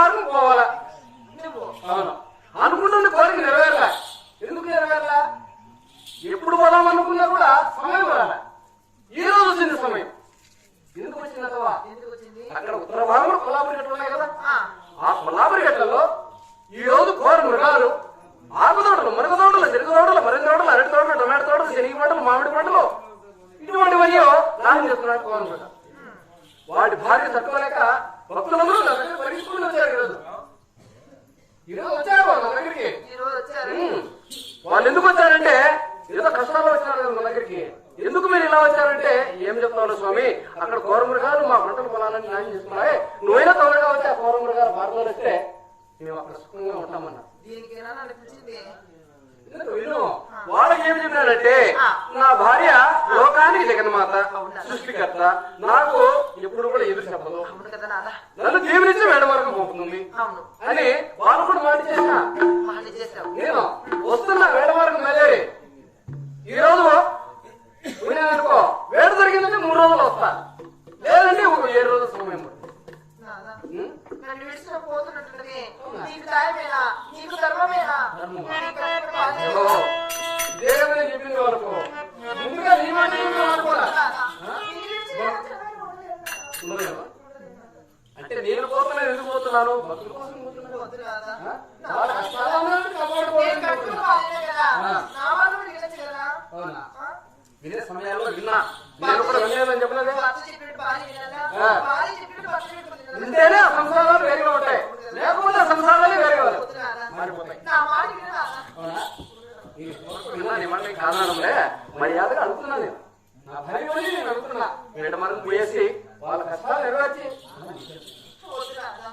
మార్గం పోవాలా? అవును. అనుకుంటున్న కోరిక నెరవేరలా? ఎందుకు నెరవేరలా? ఎప్పుడు పోదాం అనుకున్నా కూడా సమయం రాలా. ఈ రోజు వచ్చింది సమయం. ఎందుకు వచ్చింది అథవా అక్కడ ఉత్తర భాగంలో కొల్లాపురి గట్లు ఉన్నాయి కదా. ఆ, కొల్లాపురి గట్లలో ఈ రోజు కోర మృగాలు ఆకు తోటలు మునగ తోటలు చెరుకు తోటలు మరింత తోటలు అరటి తోటలు టొమాటో తోటలు శనగ పంటలు మామిడి పంటలు ఇటువంటివన్నీ నాశనం చేస్తున్నాడు కోర వాటి భార్య తట్టుకోలేక భక్తులందరూ నా దగ్గర వచ్చారు ఈరోజు. ఈరోజు వచ్చారు వాళ్ళు నా దగ్గరికి? ఎందుకు వచ్చారంటే ఏదో కష్టాల్లో కదా మన దగ్గరికి. ఎందుకు మీరు ఇలా వచ్చారంటే ఏం చెప్తావు స్వామి? అక్కడ కోర మృగాలు మా పంటల పొలాలని నాశనం చేస్తున్నాయి నువ్వైనా తొందరగా వచ్చి ఆ కోర మృగాలు భారతలో వస్తే మేము అక్కడ సుఖంగా ఉంటామన్నా దీనికి ఎలా అనిపించింది ఎందుకు విను వాళ్ళకి ఏం చెప్పినాడంటే ఆ. నా భార్య లోకానికి జగన్మాత. సృష్టికర్త. నాకు ఎప్పుడు కూడా ఎదురు చెప్పదు. నన్ను. దీవెనించి వేడ వరకు పోతుంది. అని వాళ్ళు కూడా మాట చేసిన. నేను వస్తున్నా వేడ వరకు మళ్ళీ ఈ రోజు అనుకో వేడ జరిగిందంటే మూడు రోజులు వస్తా. లేదంటే ఒక ఏడు రోజుల సమయం ఇదేమని చెప్పింది వాళ్ళకు ముందుగా నీ మాట అనుకోరా నేను పోతున్నాను ఎందుకు పోతున్నాను? వినే సమయాల్లో విన్నా. నేను కూడా వినలేదని చెప్పలేదే? వింటేనే సంసారాలు వేరుగా ఉంటాయి. లేకపోతే సంసారాలే వేరుగా ఉంటాయి. వద్దు నాదా. మారిపోతాయి నా మాట వినరా? అవునా ఈ పూర్వకం విన్నా నీ మాట నీకు కాదనడంలే మర్యాదగా అడుగుతున్నా నేను నా భార్య గురించి నేను అడుగుతున్నా వేట మరకు పోయేసి వాళ్ళ కష్టాలు నెరవేర్చి వద్దు నాదా.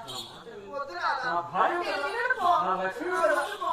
వద్దు నాదా. నా భార్య నేను వినను పో. నా లక్ష్మి వద్దు పో.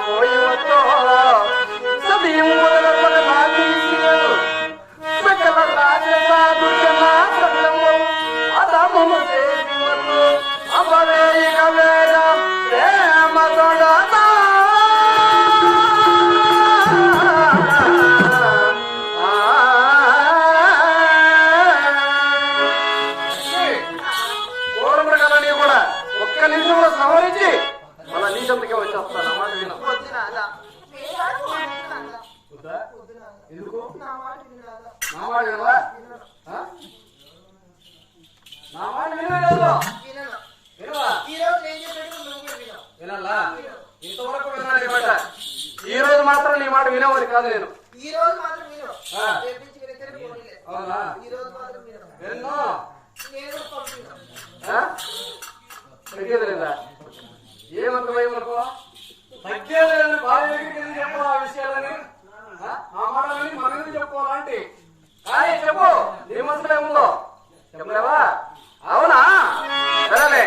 for you at the. వినవా? నా మాట వినలేదు. వినవా. వినాలా? ఇంతవరకు నీ మాట. ఈ రోజు మాత్రం నీ మాట వినేవాడి కాదు నేను. ఈ రోజు మాత్రం విను. అవునా? ఈ రోజు మాత్రం విన్ను. నేను? తగ్గేది లేదా? ఏమంత భయం అనుకో తగ్గేది లేదని భార్య దగ్గరికి వెళ్ళి చెప్పు ఆ విషయాలని? ఆ? మాటలని చెప్పు నీ మనసులో ఏముందో? చెప్పలేవా? అవునా? సరేలే.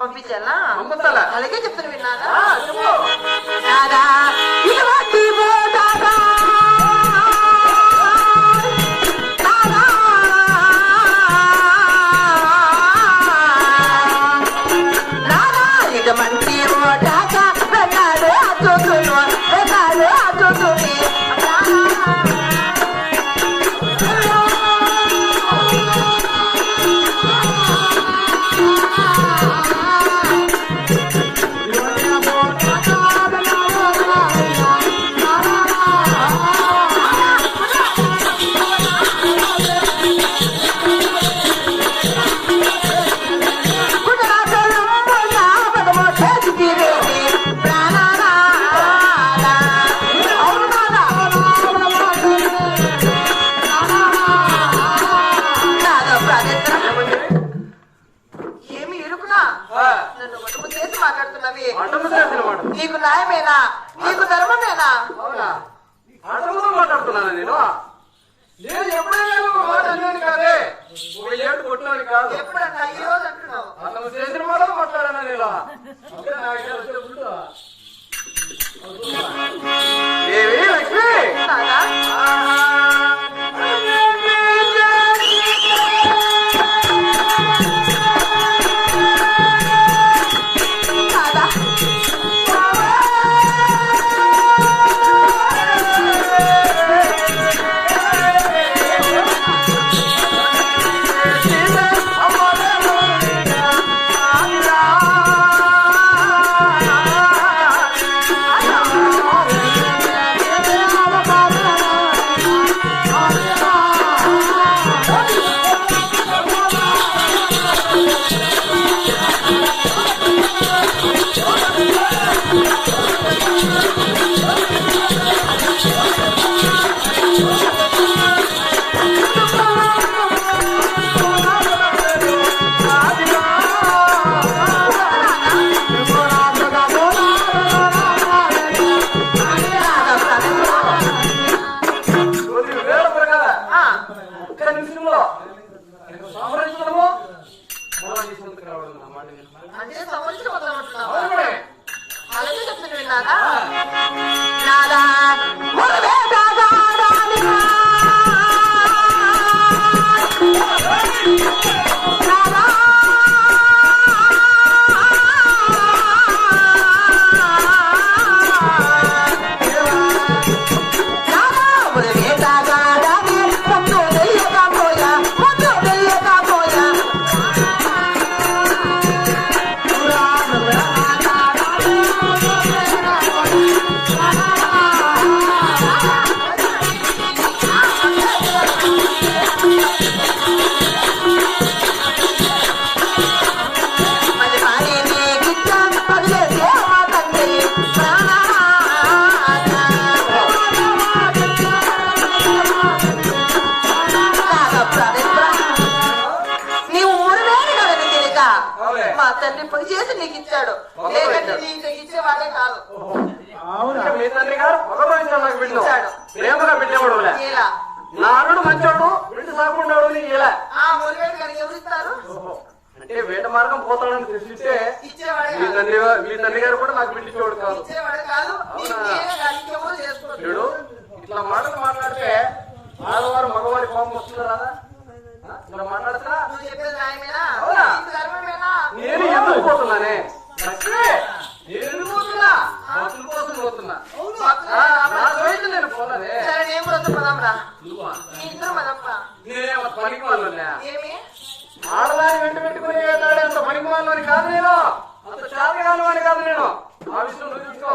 పంపించాలా? అలాగే చెప్తాను విన్నారా? எப்ப సోదరి వేల ప్రకాల ఒక్క నిమిషంలో సంవరించడము. అంటే నాదా మీ తండ్రి గారు మగమైన నాకు బిడ్డ ప్రేమగా బిడ్డవాడు నా అరుడు మంచోడు బిడ్డ నాకుండాడు నీకు అంటే వేట మార్గం పోతాడని తెలిసితే మీ తండ్రి మీ తండ్రి గారు కూడా నాకు బిడ్డ ఇచ్చేవాడు కాదు. చూడు ఇట్లా మాటలు మాట్లాడితే ఆడవారు మగవారి కోపం వస్తుంది ఇట్లా ఇలా మాట్లాడతా? నేను ఎందుకు పోతున్నానే? పనికి వాళ్ళు ఆడదాని వెంట పెట్టుకుని ఏతాడే అంత పనికి వాళ్ళు కాదు నేను. అంత చాలా అని కాదు నేను. ఆ విషయం నువ్వు చూసుకో.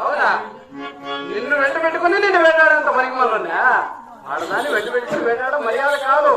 అవునా? నిన్ను వెంట పెట్టుకుని నిన్ను వేటాడంత పనికి వాళ్ళు ఆడదాన్ని వెంట పెట్టుకుని వేటాడ మర్యాద కాదు.